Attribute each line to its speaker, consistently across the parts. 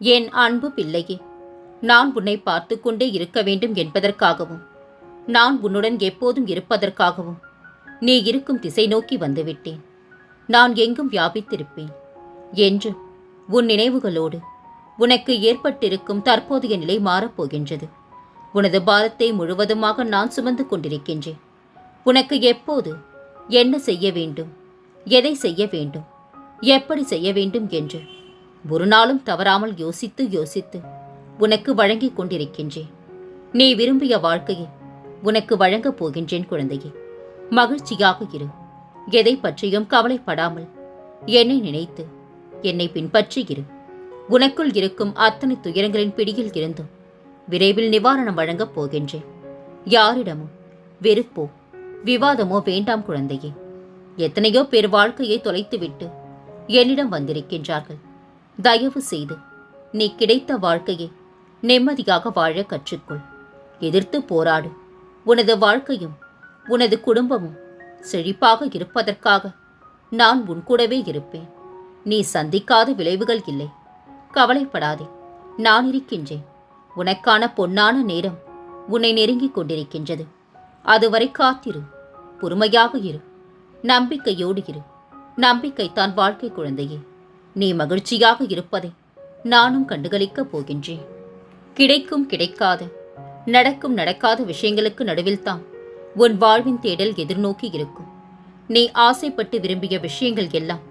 Speaker 1: என் அன்பு பிள்ளையே நான் உன்னை பார்த்து கொண்டே இருக்க வேண்டும் என்பதற்காகவும் நான் உன்னுடன் எப்போதும் இருப்பதற்காகவும் நீ இருக்கும் திசை நோக்கி வந்துவிட்டேன். நான் எங்கும் வியாபித்திருப்பேன் என்று உன் நினைவுகளோடு உனக்கு ஏற்பட்டிருக்கும் தற்போதைய நிலை மாறப்போகின்றது உனது பாரத்தை முழுவதுமாக நான் சுமந்து கொண்டிருக்கின்றேன். உனக்கு எப்போது என்ன செய்ய வேண்டும் எதை செய்ய வேண்டும் எப்படி செய்ய வேண்டும் என்று ஒரு நாளும் தவறாமல் யோசித்து யோசித்து உனக்கு வழங்கிக் கொண்டிருக்கின்றேன். நீ விரும்பிய வாழ்க்கையை உனக்கு வழங்கப் போகின்றேன் குழந்தையே. மகிழ்ச்சியாக இரு. எதை பற்றியும் கவலைப்படாமல் என்னை நினைத்து என்னை பின்பற்றி இரு. உனக்குள் இருக்கும் அத்தனை துயரங்களின் பிடியில் இருந்தும் விரைவில் நிவாரணம் வழங்கப் போகின்றேன். யாரிடமும் வெறுப்போ விவாதமோ வேண்டாம் குழந்தையே. எத்தனையோ பேர் வாழ்க்கையை தொலைத்துவிட்டு என்னிடம் வந்திருக்கின்றார்கள். தயவு செய்து நீ கிடைத்த வாழ்க்கையை நிம்மதியாக வாழ கற்றுக்கொள். எதிர்த்து போராடு. உனது வாழ்க்கையும் உனது குடும்பமும் செழிப்பாக இருப்பதற்காக நான் உன் கூடவே இருப்பேன். நீ சந்திக்காத விளைவுகள் இல்லை. கவலைப்படாதே. நான் இருக்கின்றேன். உனக்கான பொன்னான நேரம் உன்னை நெருங்கிக் கொண்டிருக்கின்றது. அதுவரை காத்திரு. பொறுமையாக இரு. நம்பிக்கையோடு இரு. நம்பிக்கைத்தான் வாழ்க்கை குழந்தையே. நீ மகிழ்ச்சியாக இருப்பதை நானும் கண்டுகளிக்கப் போகின்றேன். கிடைக்கும் கிடைக்காத நடக்கும் நடக்காத விஷயங்களுக்கு நடுவில்தான் உன் வாழ்வின் தேடல் எதிர்நோக்கி இருக்கும். நீ ஆசைப்பட்டு விரும்பிய விஷயங்கள் எல்லாம்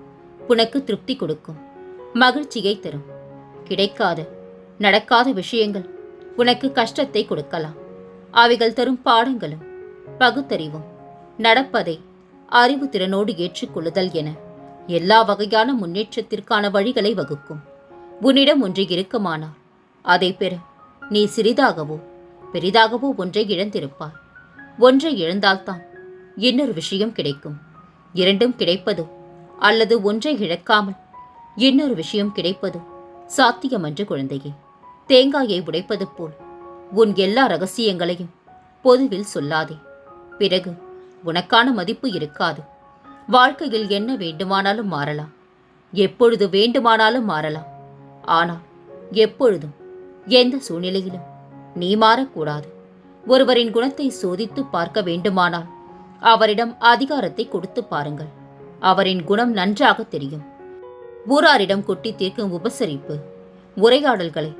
Speaker 1: உனக்கு திருப்தி கொடுக்கும் மகிழ்ச்சியை தரும். கிடைக்காத நடக்காத விஷயங்கள் உனக்கு கஷ்டத்தை கொடுக்கலாம். அவைகள் தரும் பாடங்களும் பகுத்தறிவும் நடப்பதை அறிவு திறனோடு ஏற்றுக்கொள்ளுதல் என எல்லா வகையான முன்னேற்றத்திற்கான வழிகளை வகுக்கும். உன்னிடம் ஒன்று இருக்குமானால் அதை பெற நீ சிறிதாகவோ பெரிதாகவோ ஒன்றை இழந்திருப்பாய். ஒன்றை இழந்தால்தான் இன்னொரு விஷயம் கிடைக்கும். இரண்டும் கிடைப்பதோ அல்லது ஒன்றை இழக்காமல் இன்னொரு விஷயம் கிடைப்பதோ சாத்தியமன்று குழந்தையே. தேங்காயை உடைப்பது போல் உன் எல்லா ரகசியங்களையும் பொதுவில் சொல்லாதே. பிறகு உனக்கான மதிப்பு இருக்காது. வாழ்க்கையில் என்ன வேண்டுமானாலும் மாறலாம். எப்பொழுது வேண்டுமானாலும் மாறலாம். ஆனால் எப்பொழுதும் எந்த சூழ்நிலையிலும் நீ மாறக்கூடாது. ஒருவரின் குணத்தை சோதித்து பார்க்க வேண்டுமானால் அவரிடம் அதிகாரத்தை கொடுத்து பாருங்கள். அவரின் குணம் நன்றாக தெரியும். ஊராரிடம் கொட்டி தீர்க்கும் உபசரிப்பு உரையாடல்களை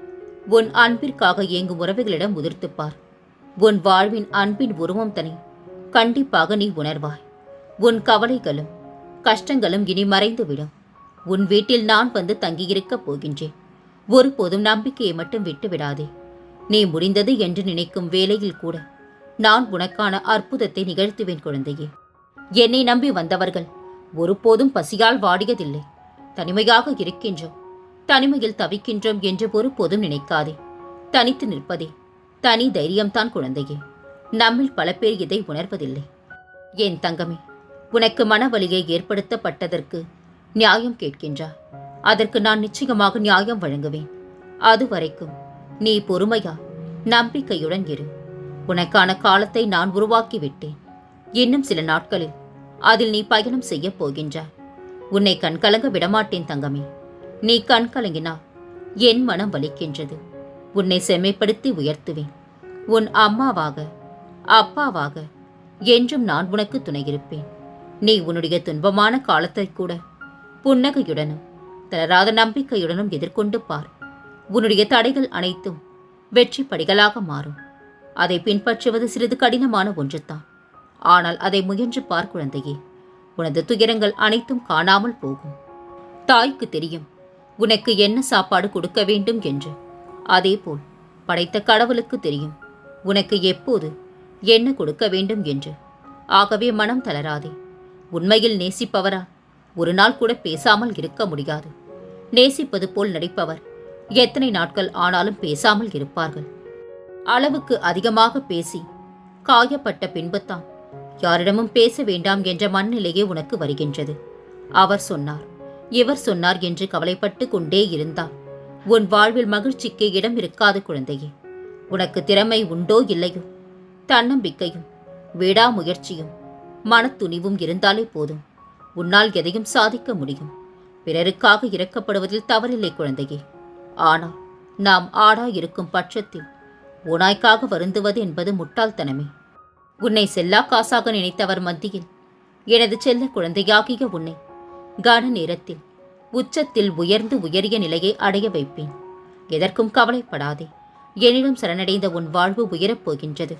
Speaker 1: உன் அன்பிற்காக இயங்கும் உறவுகளிடம் உதிர்த்துப்பார். உன் வாழ்வின் அன்பின் உருவம் தனி கண்டிப்பாக நீ உணர்வாய். உன் கவலைகளும் கஷ்டங்களும் இனி மறைந்துவிடும். உன் வீட்டில் நான் வந்து தங்கியிருக்கப் போகின்றேன். ஒருபோதும் நம்பிக்கையை மட்டும் விட்டு விடாதே நீ முடிந்தது என்று நினைக்கும் வேளையில் கூட நான் உனக்கான அற்புதத்தை நிகழ்த்துவேன் குழந்தையே. என்னை நம்பி வந்தவர்கள் ஒருபோதும் பசியால் வாடியதில்லை. தனிமையாக இருக்கின்றோம். தனிமையில் தவிக்கின்றோம் என்று ஒருபோதும் நினைக்காதே. தனித்து நிற்பதே தனி தைரியம்தான் குழந்தையே. நம்மில் பல பேர் இதை உணர்வதில்லை. என் தங்கமே உனக்கு மனவலியை ஏற்படுத்தப்பட்டதற்கு நியாயம் கேட்கின்றாய் அதற்கு நான் நிச்சயமாக நியாயம் வழங்குவேன். அதுவரைக்கும் நீ பொறுமையா நம்பிக்கையுடன் இரு. உனக்கான காலத்தை நான் உருவாக்கிவிட்டேன். இன்னும் சில நாட்களில் அதில் நீ பயணம் செய்யப் போகின்றாய். உன்னை கண்கலங்க விடமாட்டேன் தங்கமே. நீ கண்கலங்கினா என் மனம் வலிக்கின்றது. உன்னை செம்மைப்படுத்தி உயர்த்துவேன். உன் அம்மாவாக அப்பாவாக என்றும் நான் உனக்கு துணையிருப்பேன். நீ உன்னுடைய துன்பமான காலத்தை கூட புன்னகையுடனும் தளராத நம்பிக்கையுடனும் எதிர்கொண்டு பார். உன்னுடைய தடைகள் அனைத்தும் வெற்றி படிகளாக மாறும். அதை பின்பற்றுவது சிறிது கடினமான ஒன்றுதான். ஆனால் அதை முயன்று பார் குழந்தையே உனது துயரங்கள் அனைத்தும் காணாமல் போகும். தாய்க்கு தெரியும் உனக்கு என்ன சாப்பாடு கொடுக்க வேண்டும் என்று. அதேபோல் படைத்த கடவுளுக்கு தெரியும் உனக்கு எப்போது என்ன கொடுக்க வேண்டும் என்று. ஆகவே மனம் தளராதே. உண்மையில் நேசிப்பவரா? ஒரு நாள் கூட பேசாமல் இருக்க முடியாது. நேசிப்பது போல் நடிப்பவர். எத்தனை நாட்கள் ஆனாலும் பேசாமல் இருப்பார்கள். அளவுக்கு அதிகமாக பேசி காயப்பட்ட பின்புத்தான் யாரிடமும் பேச வேண்டாம் என்ற மனநிலையே உனக்கு வருகின்றது. அவர் சொன்னார். இவர் சொன்னார் என்று கவலைப்பட்டு கொண்டே இருந்தார். உன் வாழ்வில் மகிழ்ச்சிக்கு இடம் இருக்காது குழந்தையே. உனக்கு திறமை உண்டோ இல்லையோ? தன்னம்பிக்கையும் விடாமுயற்சியும் மனத்துணிவும் இருந்தாலே போதும். உன்னால் எதையும் சாதிக்க முடியும். பிறருக்காக இறக்கப்படுவதில் தவறில்லை குழந்தையே. ஆனால் நாம் ஆடா இருக்கும் பட்சத்தில் ஓநாய்க்காக வருந்துவது என்பது முட்டாள்தனமே. உன்னை செல்லா காசாக நினைத்தவர் மத்தியில் எனது செல்ல குழந்தையாகிய உன்னை கன நேரத்தில் உச்சத்தில் உயர்ந்து உயரிய நிலையை அடைய வைப்பேன். எதற்கும் கவலைப்படாதே. என்னிடம் சரணடைந்த உன் வாழ்வு உயரப் போகின்றது.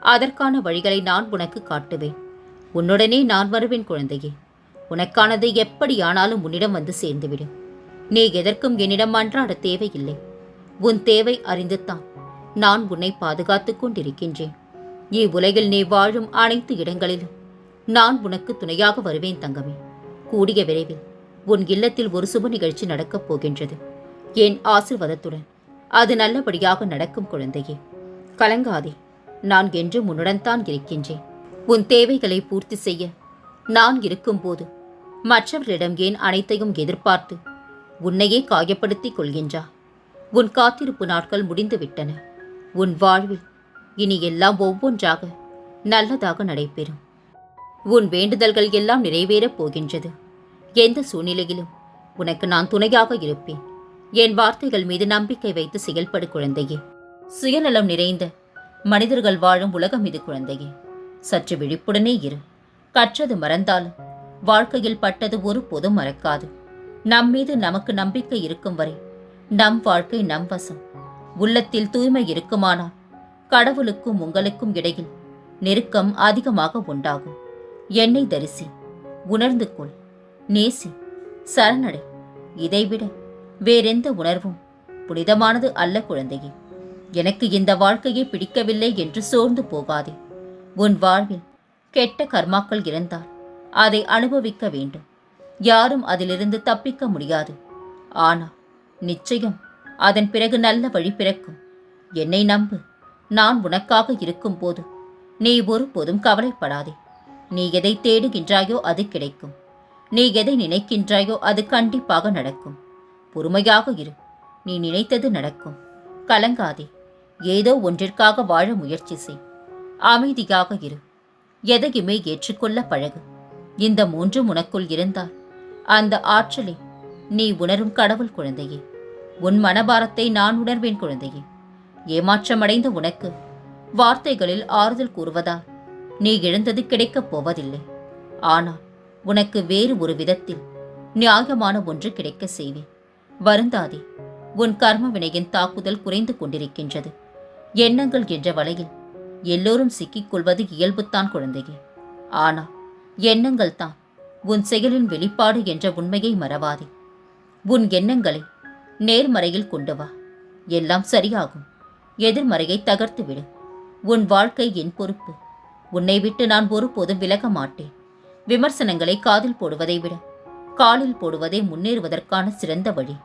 Speaker 1: அதற்கான வழிகளை நான் உனக்கு காட்டுவேன். உன்னுடனே நான் வருவேன் குழந்தையே. உனக்கானது எப்படியானாலும் உன்னிடம் வந்து சேர்ந்துவிடும். நீ எதற்கும் என்னிடம் அன்றாட தேவையில்லை. உன் தேவை அறிந்துத்தான் நான் உன்னை பாதுகாத்துக் கொண்டிருக்கின்றேன். இவ்வுலகில் நீ வாழும் அனைத்து இடங்களிலும் நான் உனக்கு துணையாக வருவேன் தங்கமே. கூடிய விரைவில் உன் இல்லத்தில் ஒரு சுப நிகழ்ச்சி நடக்கப் போகின்றது. என் ஆசிர்வாதத்துடன் அது நல்லபடியாக நடக்கும் குழந்தையே. கலங்காதே. நான் என்றும் உன்னுடன் தான் இருக்கின்றேன். உன் தேவைகளை பூர்த்தி செய்ய நான் இருக்கும்போது மற்றவர்களிடம் ஏன் அனைத்தையும் எதிர்பார்த்து உன்னையே காயப்படுத்திக் கொள்கின்றா? உன் காத்திருப்பு நாட்கள் முடிந்துவிட்டன. உன் வாழ்வில் இனி எல்லாம் ஒவ்வொன்றாக நல்லதாக நடைபெறும். உன் வேண்டுதல்கள் எல்லாம் நிறைவேறப் போகின்றது. எந்த சூழ்நிலையிலும் உனக்கு நான் துணையாக இருப்பேன். என் வார்த்தைகள் மீது நம்பிக்கை வைத்து செயல்படு குழந்தையே. சுயநலம் நிறைந்த மனிதர்கள் வாழும் உலகம் இது குழந்தையே. சற்று விழிப்புடனே இரு. கற்றது மறந்தாலும் வாழ்க்கையில் பட்டது ஒருபோதும் மறக்காது. நம் மீது நமக்கு நம்பிக்கை இருக்கும் வரை நம் வாழ்க்கை நம் வசம். உள்ளத்தில் தூய்மை இருக்குமானால் கடவுளுக்கும் உங்களுக்கும் இடையில் நெருக்கம் அதிகமாக உண்டாகும். என்னை தரிசி உணர்ந்து கொள் நேசி சரணடை. இதைவிட வேறெந்த உணர்வும் புனிதமானது அல்ல குழந்தையே. எனக்கு இந்த வாழ்க்கையை பிடிக்கவில்லை என்று சோர்ந்து போகாதே. உன் வாழ்வில் கெட்ட கர்மாக்கள் இருந்தால் அதை அனுபவிக்க வேண்டும். யாரும் அதிலிருந்து தப்பிக்க முடியாது. ஆனால் நிச்சயம் அதன் பிறகு நல்ல வழி பிறக்கும். என்னை நம்பு நான் உனக்காக இருக்கும்போது நீ ஒருபோதும் கவலைப்படாதே. நீ எதை தேடுகின்றாயோ அது கிடைக்கும். நீ எதை நினைக்கின்றாயோ அது கண்டிப்பாக நடக்கும். பொறுமையாக இரு நீ நினைத்தது நடக்கும். கலங்காதே ஏதோ ஒன்றிற்காக வாழ முயற்சி செய். அமைதியாக இரு. எதையுமே ஏற்றுக்கொள்ள பழகு. இந்த மூன்றும் உனக்குள் இருந்தால் அந்த ஆற்றலை நீ உணரும் கடவுள் குழந்தையே. உன் மனபாரத்தை நான் உணர்வேன் குழந்தையே. ஏமாற்றமடைந்த உனக்கு வார்த்தைகளில் ஆறுதல் கூறுவதால் நீ இழந்தது கிடைக்கப் போவதில்லை. ஆனால் உனக்கு வேறு ஒரு விதத்தில் நியாயமான ஒன்று கிடைக்க செய்வேன். வருந்தாதே உன் கர்ம வினையின் தாக்குதல் குறைந்து கொண்டிருக்கின்றது. எண்ணங்கள் என்ற வலையில் எல்லோரும் சிக்கிக்கொள்வது இயல்புத்தான் குழந்தையே. ஆனால் எண்ணங்கள் தான். உன் செயலின் வெளிப்பாடு என்ற உண்மையை மறவாதே. உன் எண்ணங்களை நேர்மறையில் கொண்டு வா. எல்லாம் சரியாகும். எதிர்மறையை தகர்த்து விடு. உன் வாழ்க்கை என் பொறுப்பு. உன்னை விட்டு நான் ஒருபோதும் விலக மாட்டேன். விமர்சனங்களை காதில் போடுவதை விட காலில் போடுவதே முன்னேறுவதற்கான சிறந்த வழி.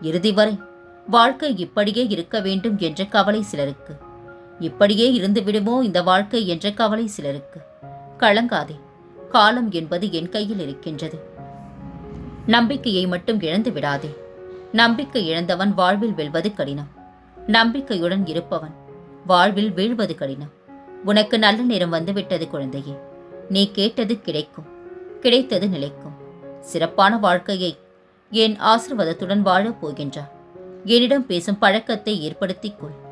Speaker 1: இறுதி வரை வாழ்க்கை இப்படியே இருக்க வேண்டும் என்ற கவலை சிலருக்கு. இப்படியே இருந்து விடுமோ இந்த வாழ்க்கை என்ற கவலை சிலருக்கு. கலங்காதே காலம் என்பது என் கையில் இருக்கின்றது. நம்பிக்கையை மட்டும் இழந்து விடாதே. நம்பிக்கை இழந்தவன் வாழ்வில் வெல்வது கடினம். நம்பிக்கையுடன் இருப்பவன் வாழ்வில் வீழ்வது கடினம். உனக்கு நல்ல நேரம் வந்துவிட்டது குழந்தையே நீ கேட்டது கிடைக்கும் கிடைத்தது நிலைக்கும். சிறப்பான வாழ்க்கையை என் ஆசிர்வாதத்துடன் வாழப் போகின்றார் என்னிடம் பேசும் பழக்கத்தை ஏற்படுத்திக் கொள்.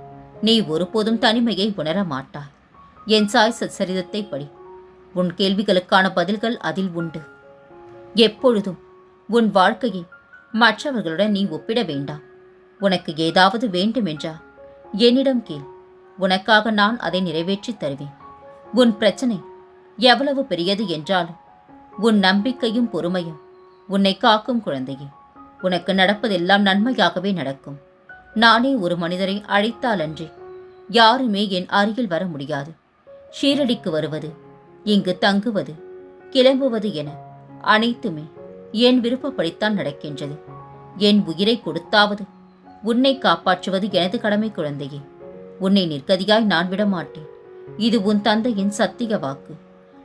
Speaker 1: நீ ஒருபோதும் தனிமையை உணர மாட்டாய் என் சாய் சச்சரிதத்தை படி. உன் கேள்விகளுக்கான பதில்கள் அதில் உண்டு. எப்பொழுதும் உன் வாழ்க்கையை மற்றவர்களுடன் நீ ஒப்பிட வேண்டாம் உனக்கு ஏதாவது வேண்டுமென்றா? என்னிடம் கேள். உனக்காக நான் அதை நிறைவேற்றித் தருவேன். உன் பிரச்சனை எவ்வளவு பெரியது என்றாலும் உன் நம்பிக்கையும் பொறுமையும் உன்னை காக்கும் குழந்தையே. உனக்கு நடப்பதெல்லாம் நன்மையாகவே நடக்கும். நானே ஒரு மனிதரை அழைத்தாலன்றி யாருமே என் அருகில் வர முடியாது. ஷீரடிக்கு வருவது இங்கு தங்குவது கிளம்புவது என அனைத்துமே என் விருப்பப்படித்தான் நடக்கின்றது. என் உயிரை கொடுத்தாவது உன்னை காப்பாற்றுவது எனது கடமை குழந்தையே. உன்னை நிற்கதியாய் நான் விடமாட்டேன். இது உன் தந்தையின் சத்திய வாக்கு.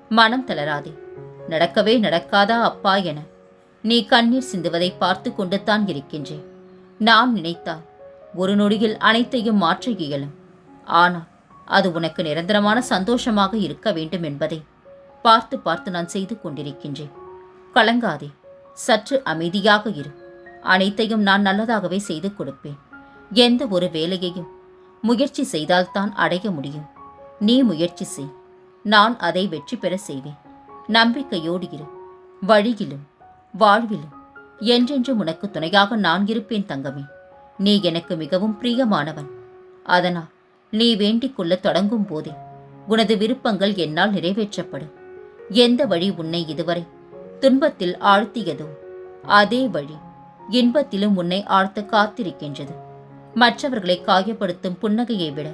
Speaker 1: மனம் தளராதே. நடக்கவே நடக்காதா அப்பா என நீ கண்ணீர் சிந்துவதை பார்த்து கொண்டுதான் இருக்கின்றேன். நான் நினைத்தால் ஒரு நொடியில் அனைத்தையும் மாற்ற இயலும். ஆனால் அது உனக்கு நிரந்தரமான சந்தோஷமாக இருக்க வேண்டும் என்பதை பார்த்து பார்த்து நான் செய்து கொண்டிருக்கின்றேன். கலங்காதே சற்று அமைதியாக இரு. அனைத்தையும் நான் நல்லதாகவே செய்து கொடுப்பேன். எந்த ஒரு வேலையையும் முயற்சி செய்தால்தான் அடைய முடியும். நீ முயற்சி செய். நான் அதை வெற்றி பெற செய்வேன். நம்பிக்கையோடு இரு. வழியிலும் வாழ்விலும் என்றென்றும் உனக்கு துணையாக நான் இருப்பேன் தங்கமே. நீ எனக்கு மிகவும் பிரியமானவன். அதனால் நீ வேண்டிக் கொள்ள தொடங்கும் போதே உனது விருப்பங்கள் என்னால் நிறைவேற்றப்படும். எந்த வழி உன்னை இதுவரை துன்பத்தில் ஆழ்த்தியதோ அதே வழி இன்பத்திலும் உன்னை ஆழ்த்த காத்திருக்கின்றது. மற்றவர்களை காயப்படுத்தும் புன்னகையை விட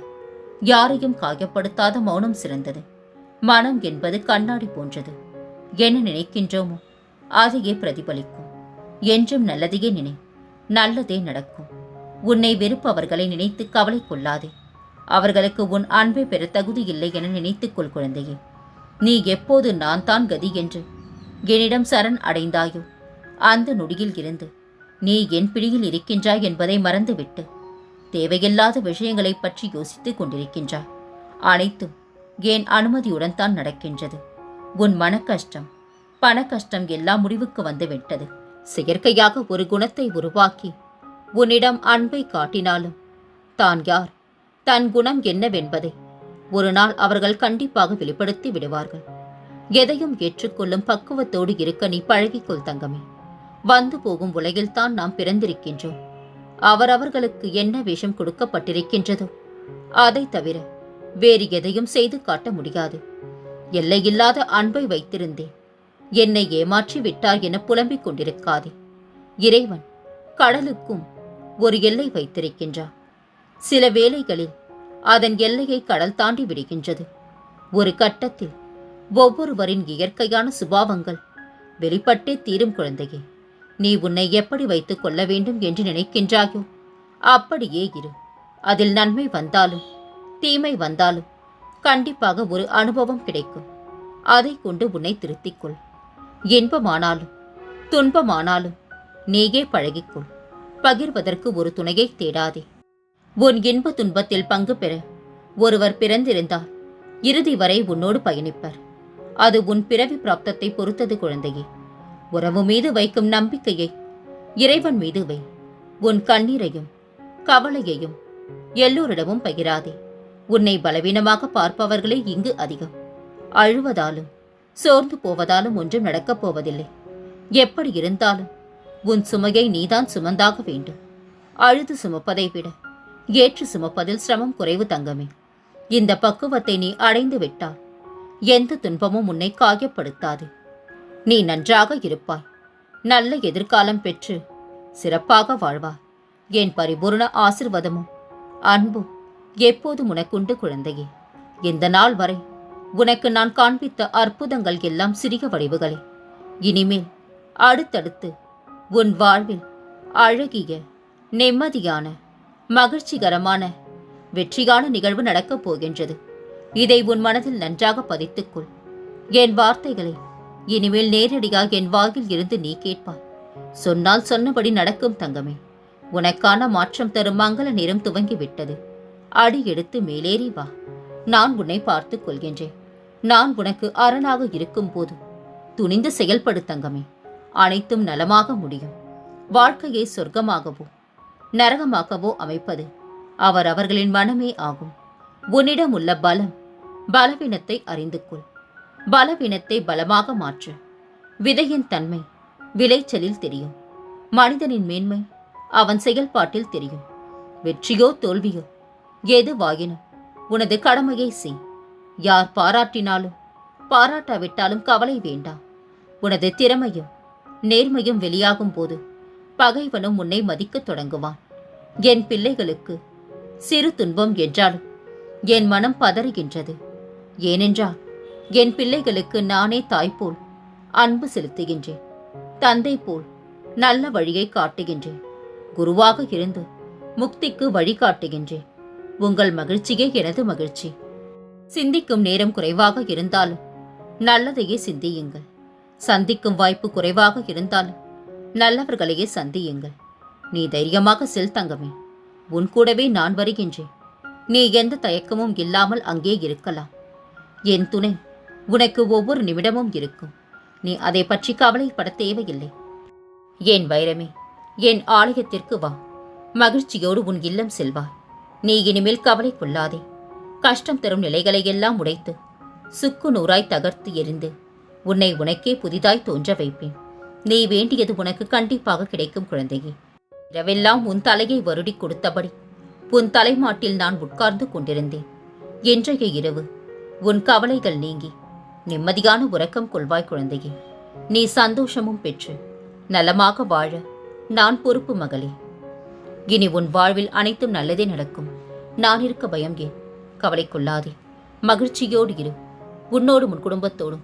Speaker 1: யாரையும் காயப்படுத்தாத மௌனம் சிறந்தது. மனம் என்பது கண்ணாடி போன்றது. என்ன நினைக்கின்றோமோ அதையே பிரதிபலிக்கும். என்றும் நல்லதையே நினை நல்லதே நடக்கும். உன்னை வெறுப்பவர்களை நினைத்து கவலை கொள்ளாதே. அவர்களுக்கு உன் அன்பை பெற தகுதி இல்லை என நினைத்துக்கொள் குழந்தையே. நீ எப்போது நான் தான் கதி என்று? என்னிடம் சரண் அடைந்தாயோ? அந்த நொடியில் இருந்து. நீ என் பிடியில் இருக்கின்றாய் என்பதை மறந்துவிட்டு. தேவையில்லாத விஷயங்களைப் பற்றி யோசித்துக் கொண்டிருக்கின்றாய். அனைத்தும் என் அனுமதியுடன் தான் நடக்கின்றது. உன் மன கஷ்டம் பண கஷ்டம் எல்லாம் முடிவுக்கு வந்துவிட்டது. செயற்கையாக ஒரு குணத்தை உருவாக்கி உன்னிடம் அன்பை காட்டினாலும். தான் யார்? தன் குணம் என்னவென்பதை. ஒரு நாள் அவர்கள் கண்டிப்பாக வெளிப்படுத்தி விடுவார்கள். எதையும் ஏற்றுக்கொள்ளும் பக்குவத்தோடு இருக்க நீ பழகிக்கொள் தங்கமே. வந்து போகும் உலகில்தான் நாம் பிறந்திருக்கின்றோம். அவரவர்களுக்கு என்ன வேஷம் கொடுக்கப்பட்டிருக்கின்றதோ அதை தவிர வேறு எதையும் செய்து காட்ட முடியாது. எல்லையில்லாத அன்பை வைத்திருந்தேன் என்னை ஏமாற்றி விட்டார் என புலம்பிக் கொண்டிருக்காதே. இறைவன் கடலுக்கும் ஒரு எல்லை வைத்திருக்கின்றார். சில வேளைகளில் அதன் எல்லையை கடல் தாண்டி விடுகின்றது. ஒரு கட்டத்தில் ஒவ்வொருவரின் இயற்கையான சுபாவங்கள் வெளிப்பட்டே தீரும் குழந்தையே நீ உன்னை எப்படி வைத்துக் கொள்ள வேண்டும் என்று நினைக்கின்றாயோ அப்படியே இரு. அதில் நன்மை வந்தாலும் தீமை வந்தாலும் கண்டிப்பாக ஒரு அனுபவம் கிடைக்கும். அதை கொண்டு உன்னை திருத்திக் கொள். இன்பமானாலும் துன்பமானாலும் நீயே பழகிக்கொள். பகிர்வதற்கு ஒரு துணையை தேடாதே. உன் இன்ப துன்பத்தில் பங்கு பெற ஒருவர் பிறந்திருந்தால் இறுதி வரை உன்னோடு பயணிப்பர். அது உன் பிறவி பிராப்தத்தை பொறுத்தது குழந்தையே. உறவு மீது வைக்கும் நம்பிக்கையை இறைவன் மீது வை. உன் கண்ணீரையும் கவலையையும் எல்லோரிடமும் பகிராதே. உன்னை பலவீனமாக பார்ப்பவர்களே இங்கு அதிகம். அழுவதாலும் சோர்ந்து போவதாலும் ஒன்றும் நடக்கப் போவதில்லை. எப்படி இருந்தாலும் உன் சுமையை நீதான் சுமந்தாக வேண்டும். அழுது சுமப்பதை விட ஏற்று சுமப்பதில் சிரமம் குறைவு தங்கமே. இந்த பக்குவத்தை நீ அடைந்து விட்டால் எந்த துன்பமும் உன்னை காயப்படுத்தாது. நீ நன்றாக இருப்பாய். நல்ல எதிர்காலம் பெற்று சிறப்பாக வாழ்வாய். என் பரிபூர்ண ஆசிர்வாதமும் அன்பும் எப்போதும் உனக்குண்டு குழந்தையே. இந்த நாள் வரை உனக்கு நான் காண்பித்த அற்புதங்கள் எல்லாம் சிறிய வடிவுகளே. இனிமேல் அடுத்தடுத்து உன் வாழ்வில் அழகிய நிம்மதியான மகிழ்ச்சிகரமான வெற்றிகான நிகழ்வு நடக்கப் போகின்றது. இதை உன் மனதில் நன்றாக பதித்துக்கொள். என் வார்த்தைகளை இனிமேல் நேரடியாக என் வாயில் இருந்து நீ கேட்பாய். சொன்னால் சொன்னபடி நடக்கும் தங்கமே. உனக்கான மாற்றம் தரும் மங்கள நேரம் துவங்கிவிட்டது. அடி எடுத்து மேலேறி வா. நான் உன்னை பார்த்துக் கொள்கின்றேன். நான் உனக்கு அரணாக இருக்கும் போது துணிந்து செயல்படு தங்கமே. அனைத்தும் நலமாக முடியும். வாழ்க்கையை சொர்க்கமாகவோ நரகமாகவோ அமைப்பது அவர் அவர்களின் மனமே ஆகும். உன்னிடம் உள்ள பலம் பலவீனத்தை அறிந்து கொள் பலவீனத்தை பலமாக மாற்று. விதையின் தன்மை விளைச்சலில் தெரியும். மனிதனின் மேன்மை அவன் செயல்பாட்டில் தெரியும். வெற்றியோ தோல்வியோ எதுவாயினும் உனது கடமையை செய். யார் பாராட்டினாலும் பாராட்டாவிட்டாலும் கவலை வேண்டாம் உனது திறமையும் நேர்மையும் வெளியாகும் போது பகைவனும் உன்னை மதிக்கத் தொடங்குவான். என் பிள்ளைகளுக்கு சிறு துன்பம் என்றாலும் என் மனம் பதறுகின்றது. ஏனென்றால் என் பிள்ளைகளுக்கு நானே தாய் போல் அன்பு செலுத்துகின்றேன். தந்தை போல் நல்ல வழியை காட்டுகின்றேன். குருவாக இருந்து முக்திக்கு வழி காட்டுகின்றேன். உங்கள் மகிழ்ச்சியே எனது மகிழ்ச்சி. சிந்திக்கும் நேரம் குறைவாக இருந்தாலும் நல்லதையே சிந்தியுங்கள். சந்திக்கும் வாய்ப்பு குறைவாக இருந்தாலும் நல்லவர்களையே சந்தியுங்கள். நீ தைரியமாக செல் தங்கமே. உன் கூடவே நான் வருகின்றேன். நீ எந்த தயக்கமும் இல்லாமல் அங்கே இருக்கலாம். என் துணை உனக்கு ஒவ்வொரு நிமிடமும் இருக்கும். நீ அதை பற்றி கவலைப்பட தேவையில்லை. என் வைரமே என் ஆலயத்திற்கு வா. மகிழ்ச்சியோடு உன் இல்லம் செல்வாய். நீ இனிமேல் கவலை கொள்ளாதே. கஷ்டம் தரும் நிலைகளை எல்லாம் உடைத்து சுக்கு நூறாய் தகர்த்து எரிந்து உன்னை உனக்கே புதிதாய் தோன்ற வைப்பேன். நீ வேண்டியது உனக்கு கண்டிப்பாக கிடைக்கும் குழந்தையே. இரவெல்லாம் உன் தலையை வருடி கொடுத்தபடி உன் தலைமாட்டில் நான் உட்கார்ந்து கொண்டிருந்தேன். இன்றைய இரவு உன் கவலைகள் நீங்கி நிம்மதியான உறக்கம் கொள்வாய் குழந்தையே. நீ சந்தோஷமும் பெற்று நலமாக வாழ நான் பொறுப்பு மகளே. இனி உன் வாழ்வில் அனைத்தும் நல்லதே நடக்கும். நான் இருக்க பயம் ஏன்? கவலை கொள்ளாதே. மகிழ்ச்சியோடு இரு. உன்னோடும் உன் குடும்பத்தோடும்